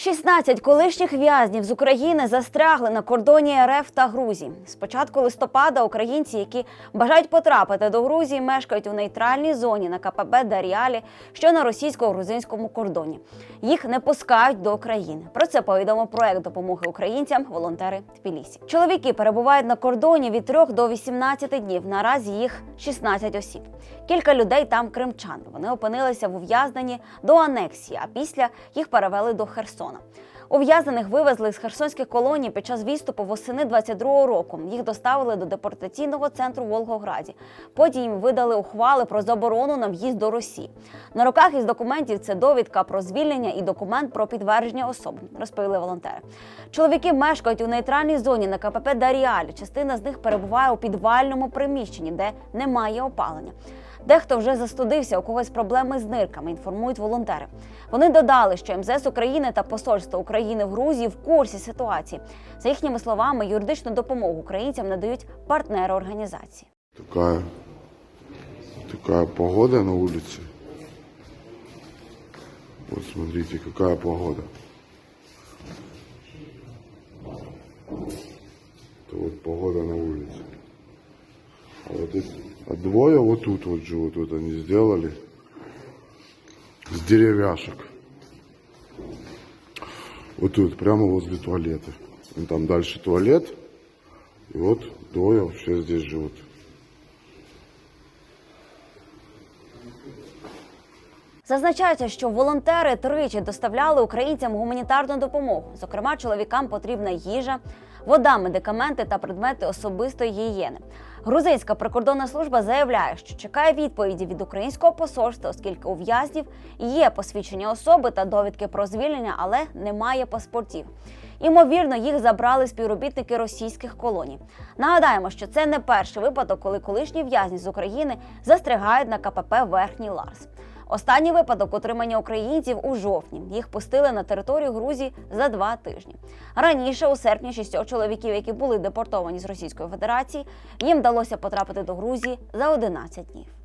16 колишніх в'язнів з України застрягли на кордоні РФ та Грузії. З початку листопада українці, які бажають потрапити до Грузії, мешкають у нейтральній зоні на КПБ Даріалі, що на російсько-грузинському кордоні. Їх не пускають до країни. Про це повідомив проект допомоги українцям волонтери Тбілісі. Чоловіки перебувають на кордоні від 3 до 18 днів. Наразі їх 16 осіб. Кілька людей там кримчани. Вони опинилися в ув'язненні до анексії, а після їх перевели до Херсона. Ув'язнених вивезли з херсонських колоній під час відступу восени 22-го року. Їх доставили до депортаційного центру в Волгограді. Потім їм видали ухвали про заборону на в'їзд до Росії. На руках із документів це довідка про звільнення і документ про підтвердження особи, розповіли волонтери. Чоловіки мешкають у нейтральній зоні на КПП Даріалі. Частина з них перебуває у підвальному приміщенні, де немає опалення. Дехто вже застудився, у когось проблеми з нирками, інформують волонтери. Вони додали, що МЗС України та Посольство України в Грузії в курсі ситуації. За їхніми словами, юридичну допомогу українцям надають партнери організації. Такая, такая погода на улице. Вот смотрите, какая погода. Это вот погода на улице. А вот эти, а двое вот тут вот живут, вот они сделали с деревяшек. Вот тут, прямо возле туалета. Вон там дальше туалет. И вот двое вообще здесь живут. Зазначається, що волонтери тричі доставляли українцям гуманітарну допомогу. Зокрема, чоловікам потрібна їжа, вода, медикаменти та предмети особистої гігієни. Грузинська прикордонна служба заявляє, що чекає відповіді від українського посольства, оскільки у в'язнів є посвідчення особи та довідки про звільнення, але немає паспортів. Імовірно, їх забрали співробітники російських колоній. Нагадаємо, що це не перший випадок, коли колишні в'язні з України застрягають на КПП Верхній Ларс. Останній випадок отримання українців у жовтні. Їх пустили на територію Грузії за два тижні. Раніше, у серпні, шістьох чоловіків, які були депортовані з Російської Федерації, їм вдалося потрапити до Грузії за 11 днів.